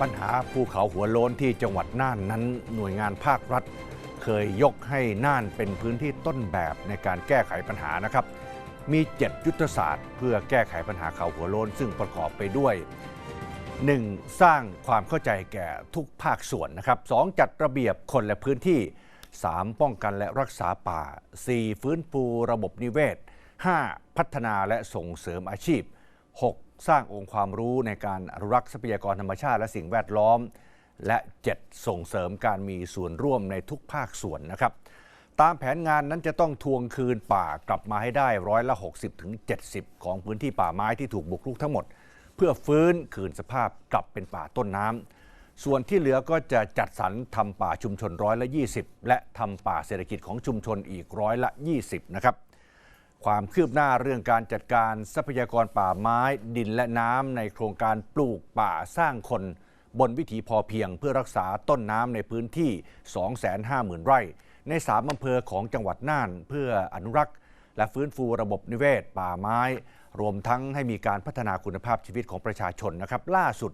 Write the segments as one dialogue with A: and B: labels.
A: ปัญหาภูเขาหัวโล้นที่จังหวัดน่านนั้นหน่วยงานภาครัฐ เคยยกให้น่านเป็นพื้นที่ต้นแบบในการแก้ไขปัญหานะครับ มี 7 ยุทธศาสตร์ เพื่อแก้ไขปัญหาเขาหัวโล้นซึ่งประกอบไปด้วย 1. สร้างความเข้าใจแก่ทุกภาคส่วนนะครับ 2. จัดระเบียบคนและพื้นที่ 3. ป้องกันและรักษาป่า 4. ฟื้นฟูระบบนิเวศ 5. พัฒนาและส่งเสริมอาชีพ 6. สร้างองค์ความรู้ในการอนุรักษ์ทรัพยากรธรรมชาติและสิ่งแวดล้อม และ 7. ส่งเสริมการมีส่วนร่วมในทุกภาคส่วนนะครับ ตามแผนงานนั้นจะต้องทวงคืนป่ากลับมาให้ได้ร้อยละ 60ถึง70ของพื้นที่ป่าไม้ที่ถูกบุกรุกทั้งหมด เพื่อฟื้นคืนสภาพกลับเป็นป่าต้นน้ำส่วนที่เหลือก็จะจัดสรรทำป่าชุมชนร้อยละ 20 และทำป่าเศรษฐกิจของชุมชนอีกร้อยละ 20 นะครับ ความคืบหน้าเรื่องการจัดการทรัพยากรป่าไม้ ดินและน้ำในโครงการปลูกป่าสร้างคน บนวิถีพอเพียงเพื่อรักษาต้นน้ำในพื้นที่ 250,000 ไร่ ใน3อำเภอของจังหวัดน่าน เพื่ออนุรักษ์ และฟื้นฟูระบบนิเวศ ป่าไม้ รวมทั้งให้มีการพัฒนาคุณภาพชีวิตของประชาชนนะครับ ล่าสุด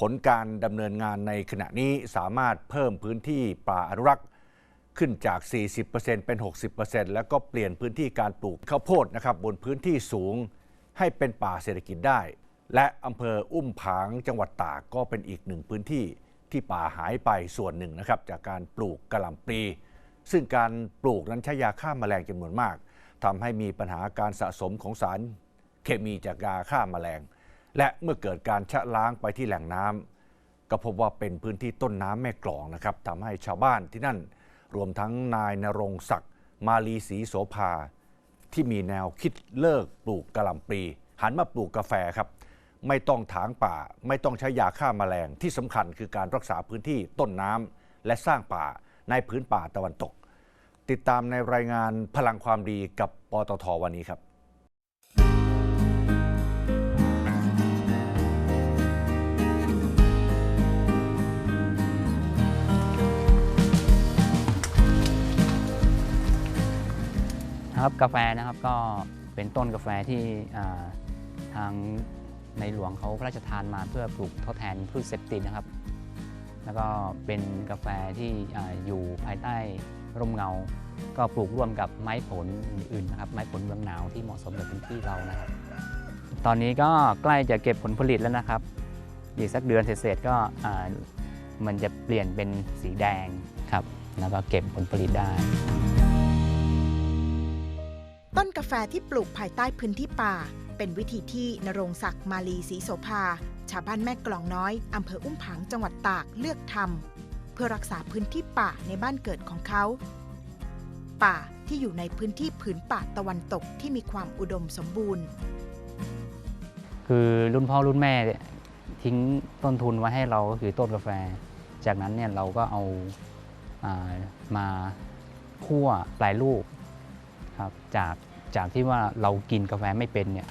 A: ผลการดำเนินงานในขณะนี้สามารถเพิ่มพื้นที่ป่าอนุรักษ์ ขึ้นจาก 40%เป็น 60%แล้วก็เปลี่ยนพื้นที่การปลูกข้าวโพดนะครับบนพื้นที่สูงให้เป็นป่าเศรษฐกิจได้ และอำเภออุ้มผางจังหวัดตากก็เป็นอีกหนึ่งพื้นที่ที่ป่าหายไปส่วนหนึ่งนะครับจากการปลูกกระหล่ำปลี ซึ่งการปลูกนั้นใช้ยาฆ่าแมลงจำนวนมากทำให้มีปัญหาการสะสมของสารเคมีจากยาฆ่าแมลง และเมื่อเกิดการชะล้างไปที่แหล่งน้ำก็พบว่าเป็นพื้นที่ต้นน้ำแม่กลองนะครับทำให้ชาวบ้านที่นั่น รวมทั้งนายนรงศักดิ์มาลีศรีโสภา ที่มีแนวคิดเลิกปลูกกระหล่ำปลีหันมาปลูกกาแฟครับ ไม่ต้องถางป่า ไม่ต้องใช้ยาฆ่าแมลงที่สำคัญคือการรักษาพื้นที่ต้นน้ำและสร้างป่าในพื้นป่าตะวันตก ติดตามในรายงานพลังความดีกับปตทวันนี้ครับ
B: นะครับกาแฟนะครับก็เป็นต้นกาแฟที่ทางในหลวงเขาพระราชทานมาเพื่อปลูกทดแทนพืชเสพติดนะครับ แล้วก็เป็นกาแฟที่ออยู่ภายใต้ร่มเงา ก็ปลูกร่วมกับไม้ผลอื่นๆนะครับไม้ผลเมืองหนาวที่เหมาะสมกับพื้นที่เรานะครับ ตอนนี้ก็ใกล้จะเก็บผลผลิตแล้วนะครับ อีกสักเดือนเศษๆก็มันจะเปลี่ยนเป็นสีแดงครับ แล้วก็เก็บผลผลิตได้
C: ต้นกาแฟที่ปลูกภายใต้พื้นที่ป่า เป็นวิธีที่นรงศักดิ์มาลีศรีโสภา ชาวบ้านแม่กลองน้อย อำเภออุ้มผางจังหวัดตากเลือกทำเพื่อรักษาพื้นที่ป่าในบ้านเกิดของเขา ป่าที่อยู่ในพื้นที่ผืนป่าตะวันตกที่มีความอุดมสมบูรณ์
B: คือรุ่นพ่อรุ่นแม่ทิ้งต้นทุนไว้ให้เราก็คือต้นกาแฟ จากนั้นเนี่ยเราก็เอาอามาคั่วปลรูป ครับจากจากที่ว่าเรากินกาแฟไม่เป็นเนี่ย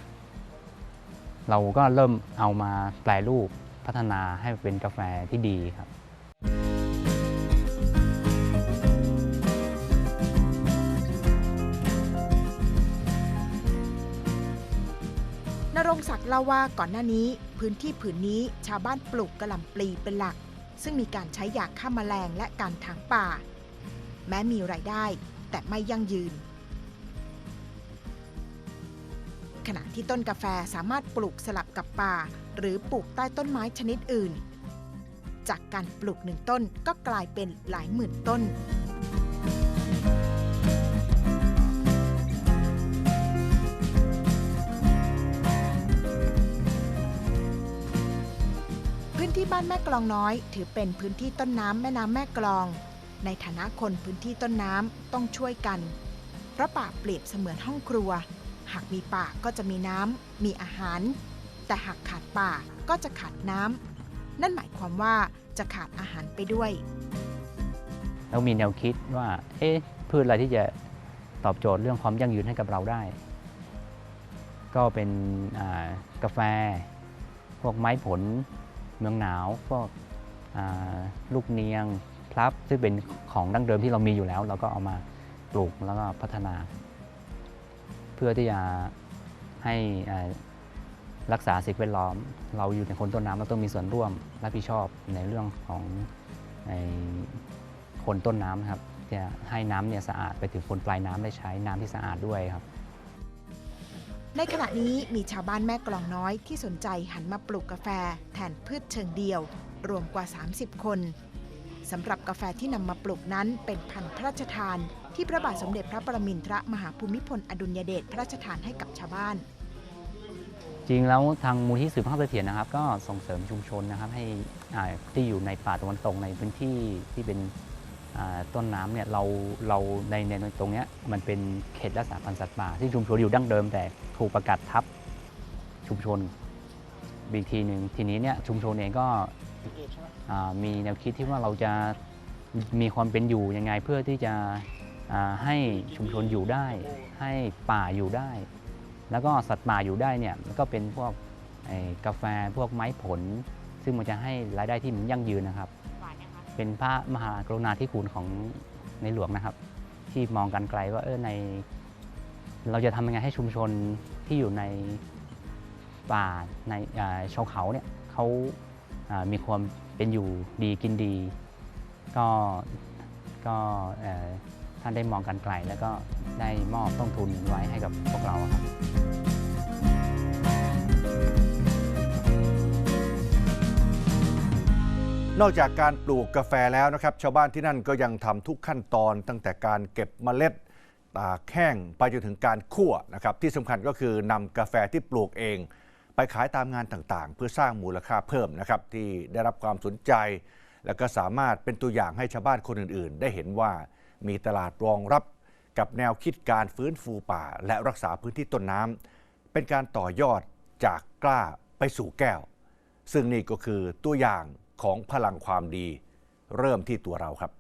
B: เราก็เริ่มเอามาแปลรูปพัฒนาให้เป็นกาแฟที่ดีครับ
C: นรงศักดิ์เล่าว่าก่อนหน้านี้ พื้นที่ผืนนี้ชาวบ้านปลูกกระหล่ำปลีเป็นหลัก ซึ่งมีการใช้ยาฆ่าแมลงและการถางป่า แม้มีรายได้แต่ไม่ยั่งยืน ขณะที่ต้นกาแฟสามารถปลูกสลับกับป่า หรือปลูกใต้ต้นไม้ชนิดอื่น จากการปลูกหนึ่งต้นก็กลายเป็นหลายหมื่นต้น พื้นที่บ้านแม่กลองน้อย ถือเป็นพื้นที่ต้นน้ำแม่น้ำแม่กลอง ในฐานะคนพื้นที่ต้นน้ำต้องช่วยกัน เพราะป่าเปรียบเสมือนห้องครัว หากมีป่าก็จะมีน้ำมีอาหาร แต่หากขาดป่าก็จะขาดน้ำนั่นหมายความว่าจะขาดอาหารไปด้วย
B: แล้วมีแนวคิดว่า เอ๊ะพืชอะไรที่จะตอบโจทย์เรื่องความยั่งยืนให้กับเราได้ ก็เป็นกาแฟ พวกไม้ผลเมืองหนาว พวกลูกเนียงพลับซึ่งเป็นของดั้งเดิมที่เรามีอยู่แล้ว เราก็เอามาปลูกแล้วก็พัฒนา เพื่อที่จะให้รักษาสิ่งแวดล้อม เราอยู่ในคนต้นน้ำเราต้องมีส่วนร่วมรับผิดชอบในเรื่องของคนต้นน้ำครับจะให้น้ำเนี่ยสะอาดไปถึงคนปลายน้ำได้ใช้น้ำที่สะอาดด้วยครับ
C: ในขณะนี้มีชาวบ้านแม่กลองน้อยที่สนใจหันมาปลูกกาแฟ แทนพืชเชิงเดียว รวมกว่า 30 คน สำหรับกาแฟที่นำมาปลูกนั้นเป็นพันธุ์พระราชทาน ที่พระบาทสมเด็จพระประมินทรมหาภูมิพลอดุลยเดชพระราชทานให้กับชาวบ้าน
B: จริงแล้วทางมูลที่สืบภาคเสถียรนะครับ ก็ส่งเสริมชุมชนนะครับ ให้ที่อยู่ในป่าตะวันตกในพื้นที่ที่เป็นต้นน้ำเนี่ยเราเราในในตรงเนี้ยมันเป็นเขตรักษาพันธุ์สัตว์ป่า ที่ชุมชนอยู่ดั้งเดิมแต่ถูกประกาศทับชุมชน อีกทีหนึ่งทีนี้เนี่ยชุมชนเองก็อ่ามีแนวคิดที่ว่าเราจะมีความเป็นอยู่ยังไงเพื่อที่จะอ่าให้ชุมชนอยู่ได้ ให้ป่าอยู่ได้ แล้วก็สัตว์ป่าอยู่ได้เนี่ยมันก็เป็นพวกไอ้กาแฟพวกไม้ผล ซึ่งมันจะให้รายได้ที่มันยั่งยืนนะครับ เป็นพระมหากรุณาธิคุณของในหลวงนะครับ ที่มองกันไกลว่าเออใน เราจะทำยังไงให้ชุมชนที่อยู่ใน ป่าในชาวเขาเนี่ยเขามีความเป็นอยู่ดีกินดี ก็ก็ท่านได้มองกันไกลแล้วก็ได้มอบต้นทุนไว้ให้กับพวกเราครับ
A: นอกจากการปลูกกาแฟแล้วนะครับ ชาวบ้านที่นั่นก็ยังทำทุกขั้นตอนตั้งแต่การเก็บเมล็ดตากแห้งไปจนถึงการคั่วนะครับที่สำคัญก็คือนำกาแฟที่ปลูกเอง ไปขายตามงานต่างๆ เพื่อสร้างมูลค่าเพิ่มนะครับที่ได้รับความสนใจ แล้วก็สามารถเป็นตัวอย่างให้ชาวบ้านคนอื่นๆ ได้เห็นว่ามีตลาดรองรับกับแนวคิดการฟื้นฟูป่า และรักษาพื้นที่ต้นน้ำเป็นการต่อยอดจากกล้าไปสู่แก้ว ซึ่งนี่ก็คือตัวอย่างของพลังความดี เริ่มที่ตัวเราครับ